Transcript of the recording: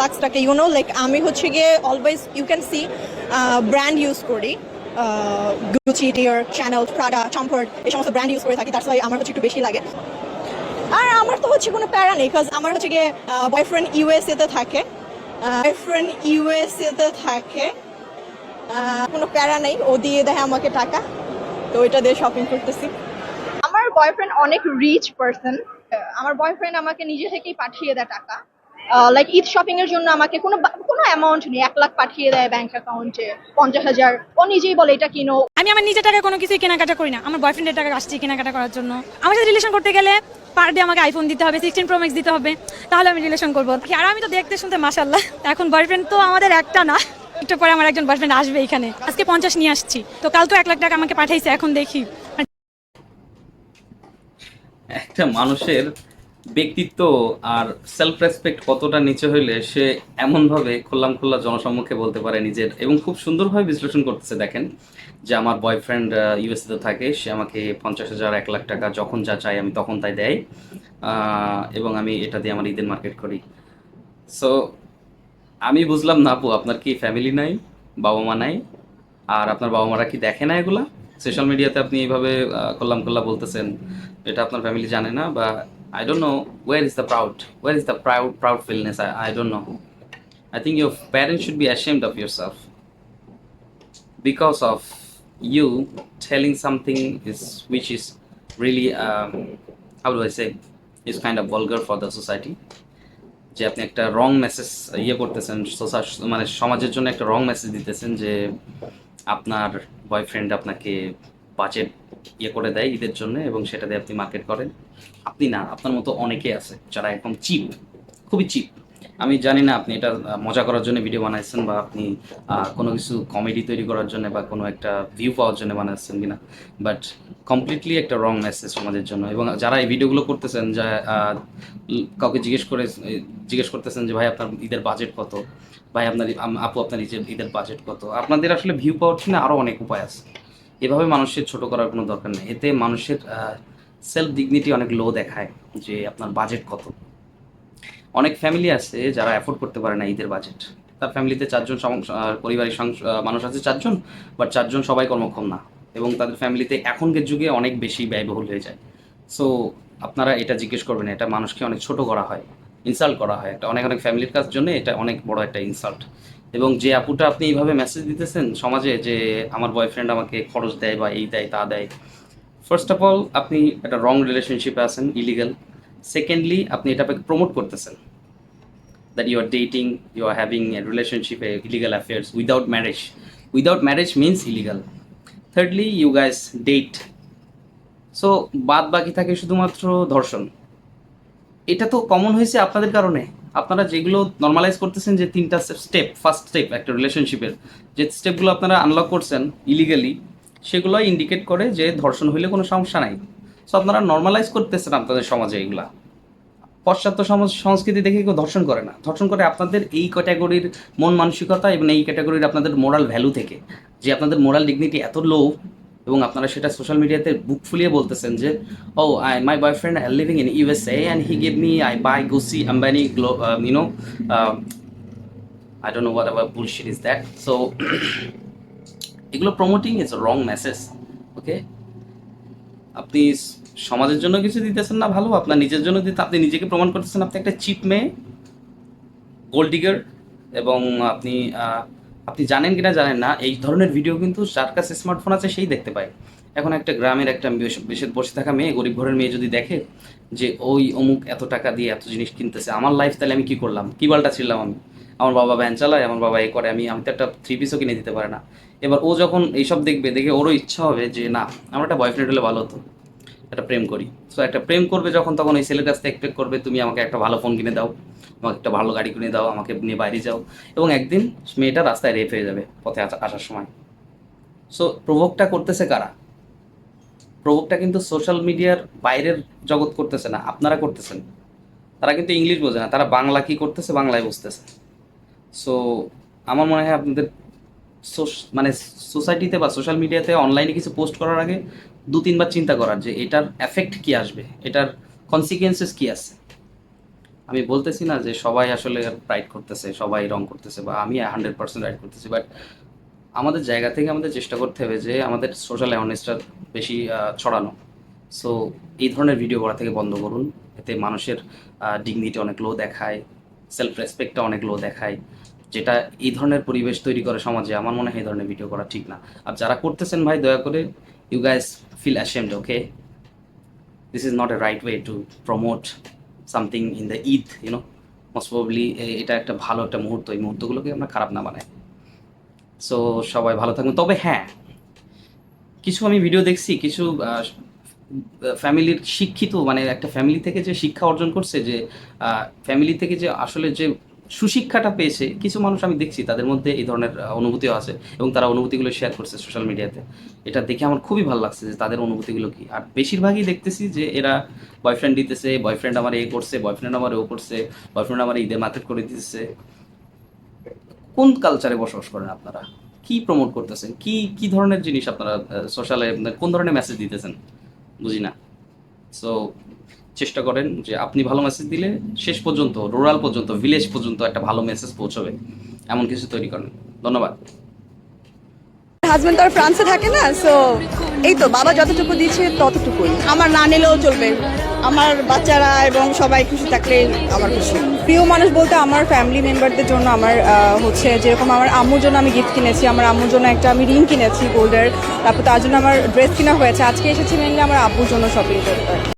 Lux টাকা you know like আমি হচ্ছে গিয়ে always you can see brand use করি। গুচি ডিয়ার চ্যানেল প্রাডা চম্পর্ট এই সমস্ত ব্র্যান্ড ইউজ করে থাকি। তার সাথে আমার হচ্ছে একটু বেশি লাগে। আর আমার তো হচ্ছে কোনো প্যারা নেই কাজ আমার হচ্ছে গিয়ে বয়ফ্রেন্ড ইউএসএ তে থাকে। বয়ফ্রেন্ড ইউএসএ তে থাকে। কোনো প্যারা নেই। ও দিয়ে দেয় আমাকে টাকা। তো ওইটা দিয়ে শপিং করতেছি। আমার বয়ফ্রেন্ড অনেক রিচ পার্সন আমার বয়ফ্রেন্ড আমাকে নিজে থেকেই পাঠিয়ে দেয় টাকা। লাইক ঈদ শপিং এর জন্য আমাকে কোনো কোনো অ্যামাউন্ট নেই। এক লাখ পাঠিয়ে দেয় ব্যাংক অ্যাকাউন্টে পঞ্চাশ হাজার। ও নিজেই বলে এটা কিনো। আমি আমার নিজের টাকা কোনো কিছুই কেনাকাটা করি না। আমার বয়ফ্রেন্ডের টাকা আসছি কেনাকাটা করার জন্য। আমার সাথে রিলেশন করতে গেলে পার ডে আমাকে আইফোন দিতে হবে সিক্সটিন প্রো ম্যাক্স দিতে হবে। তাহলে আমি রিলেশন করব। আর আমি তো দেখতে শুনতে মাসাল্লাহ এখন বয়ফ্রেন্ড তো আমাদের একটা না। একটু পরে আমার একজন বয়ফ্রেন্ড আসবে এখানে। আজকে পঞ্চাশ নিয়ে আসছি। তো কালকে এক লাখ টাকা আমাকে পাঠাইছে এখন দেখি। একটা মানুষের ব্যক্তিত্ব আর সেলফ রেসপেক্ট কতটা নিচে হইলে সে এমনভাবে খোল্লাম খোল্লা জনসম্মুখে বলতে পারে নিজের এবং খুব সুন্দরভাবে বিশ্লেষণ করতেছে, দেখেন। যে আমার বয়ফ্রেন্ড ইউএসএতে থাকে, সে আমাকে পঞ্চাশ হাজার, এক লাখ টাকা যখন যা চাই আমি তখন তাই দেয় এবং আমি এটা দিয়ে আমার ঈদের মার্কেট করি। সো আমি বুঝলাম না আপু, আপনার কি ফ্যামিলি নাই, বাবা মা নাই, আর আপনার বাবা মারা কি দেখে না এগুলা? সোশ্যাল মিডিয়াতে আপনি এইভাবে কল্লাম কল্লা বলতেছেন, এটা আপনার ফ্যামিলি জানে না বা don't know war is the proud war is the proud proud fullness I don't know I think your parents should be ashamed of your self because of you telling something is which is really um, how do I say is kind of vulgar for the society. যে আপনি একটা রং message ইয়ে করতেছেন মানে সমাজের জন্য একটা রং message দিতেছেন যে আপনার বয়ফ্রেন্ড আপনাকে বাজেট ইয়ে করে দেয় ঈদের জন্য এবং সেটা দিয়ে আপনি মার্কেট করেন। আপনি না, আপনার মতো অনেকে আছে যারা একদম চিপ খুবই চিপ আমি জানি না আপনি এটা মজা করার জন্য ভিডিও বানাইছেন বা আপনি কোনো কিছু কমেডি তৈরি করার জন্য বা কোনো একটা ভিউ পাওয়ার জন্য বানাচ্ছেন কিনা। বাট কমপ্লিটলি একটা রং মেসেজ সমাজের জন্য এবং যারা এই ভিডিওগুলো করতেছেন, যা কাউকে জিজ্ঞেস করে, জিজ্ঞেস করতেছেন যে, ভাই, আপনার ঈদের বাজেট কত? ভাই, আপনার আপু, আপনার ঈদের বাজেট কত? আপনাদের আসলে ভিউ পাওয়ার জন্য আরও অনেক উপায় আছে। এভাবে মানুষের ছোট করার কোনো দরকার নেই। এতে মানুষের সেলফ ডিগনিটি অনেক লো দেখায় যে আপনার বাজেট কত। অনেক ফ্যামিলি আছে যারা অ্যাফোর্ড করতে পারে না ঈদের বাজেট তার ফ্যামিলিতে চারজন পরিবারের মানুষ আছে চারজন বাট চারজন সবাই কর্মক্ষম না। এবং তাদের ফ্যামিলিতে এখনকার যুগে অনেক বেশি ব্যয়বহুল হয়ে যায়। সো আপনারা এটা জিজ্ঞেস করবেন, এটা মানুষকে অনেক ছোট করা হয় ইনসাল্ট করা হয়। একটা অনেক অনেক ফ্যামিলির কাছ জন্য এটা অনেক বড় একটা ইনসাল্ট এবং যে আপুটা আপনি এইভাবে মেসেজ দিতেছেন সমাজে যে আমার বয়ফ্রেন্ড আমাকে খরচ দেয় বা এই দেয় তা দেয় ফার্স্ট অফ অল আপনি একটা রং রিলেশনশিপে আছেন ইলিগাল সেকেন্ডলি আপনি এটাকে প্রমোট করতেছেন that are dating, you are having a relationship, a illegal affairs without marriage. Without marriage means illegal. Thirdly, you guys date. So বাদ বাকি থাকে শুধুমাত্র ধর্ষণ এটা তো কমন হয়েছে আপনাদের কারণে আপনারা যেগুলো নর্মালাইজ করতেছেন যে তিনটা স্টেপ ফার্স্ট স্টেপ একটা রিলেশনশিপের যে স্টেপগুলো আপনারা আনলক করছেন ইলিগালি সেগুলো ইন্ডিকেট করে যে ধর্ষণ হইলে কোনো সমস্যা নাই। সো আপনারা নর্মালাইজ করতেছেন আপনাদের সমাজে এগুলা। পাশ্চাত্য সমাজ, সংস্কৃতি দেখে কেউ ধর্ষণ করে না। ধর্ষণ করে আপনাদের এই ক্যাটাগরির মন মানসিকতা এবং এই ক্যাটাগরির আপনাদের মোরাল ভ্যালু থেকে। যে আপনাদের মোরাল ডিগনিটি এত লো এবং আপনারা সেটা সোশ্যাল মিডিয়াতে বুক ফুলিয়ে বলতেছেন যে ও I my boyfriend I living in USA and he give me I buy Gucci Ambani glow you know I don't know what আবার বুলশিট ইজ দ্যাট সো এগুলো promoting is wrong message okay আপনি সমাজের জন্য কিছু দিতেছেন না ভালো, আপনার নিজের জন্য দিতে, আপনি নিজেকে প্রমাণ করতেছেন, আপনি একটা চিপ মেয়ে গোল্ড ডিগার এবং আপনি আপনি জানেন কিনা জানেন না, এই ধরনের ভিডিও কিন্তু যার কাছে স্মার্টফোন আছে সেই দেখতে পায়। এখন একটা গ্রামের একটা বেশ- বসে থাকা মেয়ে, গরিব ঘরের মেয়ে যদি দেখে যে, ওই অমুক এত টাকা দিয়ে এত জিনিস কিনতেছে, আমার লাইফ তাহলে আমি কি করলাম? কি বালটা ছিলাম আমি? আমার বাবা ভ্যান চালায়, আমার বাবা এ করে, আমি আমি তো একটা থ্রি পিসও কিনে দিতে পারে না। এবার ও যখন এইসব দেখবে, দেখে ওরও ইচ্ছা হবে যে, না, আমার একটা বয়ফ্রেন্ড হলে ভালো হতো। একটা প্রেম করি। সো একটা প্রেম করবে যখন, তখন ওই ছেলের কাছ থেকে এক্সপেক্ট করবে, তুমি আমাকে একটা ভালো ফোন কিনে দাও আমাকে একটা ভালো গাড়ি কিনে দাও, আমাকে নিয়ে বাইরে যাও। এবং একদিন মেয়েটা রাস্তায় রেপ হয়ে যাবে পথে আসার সময়। সো প্রভোগটা করতেছে কারা? প্রভোগটা কিন্তু সোশ্যাল মিডিয়ার বাইরের জগৎ করতেছে না, আপনারা করতেছেন। তারা কিন্তু ইংলিশ বোঝে না, তারা বাংলা কি করতেছে, বাংলায় বুঝতেছে সো আমার মনে হয় আপনাদের মানে সোসাইটিতে বা সোশ্যাল মিডিয়াতে অনলাইনে কিছু পোস্ট করার আগে দু তিনবার চিন্তা করার যে এটার এফেক্ট কি আসবে? এটার কনসিকুয়েন্সেস কি আছে? আমি বলতেছি না যে সবাই আসলে রাইড করতেছে, সবাই রং করতেছে বা আমি হান্ড্রেড পার্সেন্ট রাইড করতেছি বাট আমাদের জায়গা থেকে আমাদের চেষ্টা করতে হবে যে আমাদের সোশ্যাল অ্যাওয়ারনেসটা বেশি ছড়ানো। সো এই ধরনের ভিডিও করা থেকে বন্ধ করুন। এতে মানুষের ডিগনিটি অনেক লো দেখায় সেলফ রেসপেক্টটা অনেক লো দেখায়। যেটা এই ধরনের পরিবেশ তৈরি করে সমাজে, আমার মনে হয় এই ধরনের ভিডিও করা ঠিক না। আর যারা করতেছেন ভাই, দয়া করে you guys feel ashamed okay this is not a right way to promote something in the Eid you know most probably এটা একটা ভালো একটা মুহূর্ত, এই মুহূর্তগুলোকে আমরা খারাপ না বানাই। সো সবাই ভালো থাকবেন। তবে হ্যাঁ কিছু আমি ভিডিও দেখছি, কিছু ফ্যামিলির শিক্ষিত মানে একটা ফ্যামিলি থেকে যে শিক্ষা অর্জন করছে, যে ফ্যামিলি থেকে যে আসলে যে সুশিক্ষাটা পেয়েছে, কিছু মানুষ আমি দেখছি, তাদের মধ্যে এই ধরনের অনুভূতিও আছে এবং তারা অনুভূতিগুলো শেয়ার করছে সোশ্যাল মিডিয়াতে এটা দেখে আমার খুবই ভালো লাগছে যে তাদের অনুভূতিগুলো কি। আর বেশিরভাগই দেখতেছি যে এরা বয়ফ্রেন্ড দিতেছে বয়ফ্রেন্ড আমার এ করছে বয়ফ্রেন্ড আমার ও করছে বয়ফ্রেন্ড আমার ঈদের মার্কেট করে দিতেছে। কোন কালচারে বসবাস করেন আপনারা? কি প্রমোট করতেছেন? কি কি ধরনের জিনিস আপনারা সোশ্যালে কোন ধরনের মেসেজ দিতেছেন? বুঝি না সো চেষ্টা করেন যে আপনি ভালো মেসেজ দিলে শেষ পর্যন্ত রুরাল পর্যন্ত ভিলেজ পর্যন্ত একটা ভালো মেসেজ পৌঁছবে। এমন কিছু তৈরি করেন। ধন্যবাদ। হাজবেন্ড তো আর ফ্রান্সে থাকে না সো এই তো বাবা যতটুকু দিচ্ছে ততটুকুই। আমার না নিলেও চলবে। আমার বাচ্চারা এবং সবাই খুশি থাকলে আমার খুশি। প্রিয় মানুষ বলতে আমার ফ্যামিলি মেম্বারদের জন্য আমার হচ্ছে যেরকম আমার আম্মুর জন্য আমি গিফট কিনেছি, আমার আম্মুর জন্য একটা আমি রিং কিনেছি গোল্ডের। তারপর তার জন্য আমার ড্রেস কিনা হয়েছে। আজকে এসেছি মেনলি আমার আব্বুর জন্য শপিং করতে।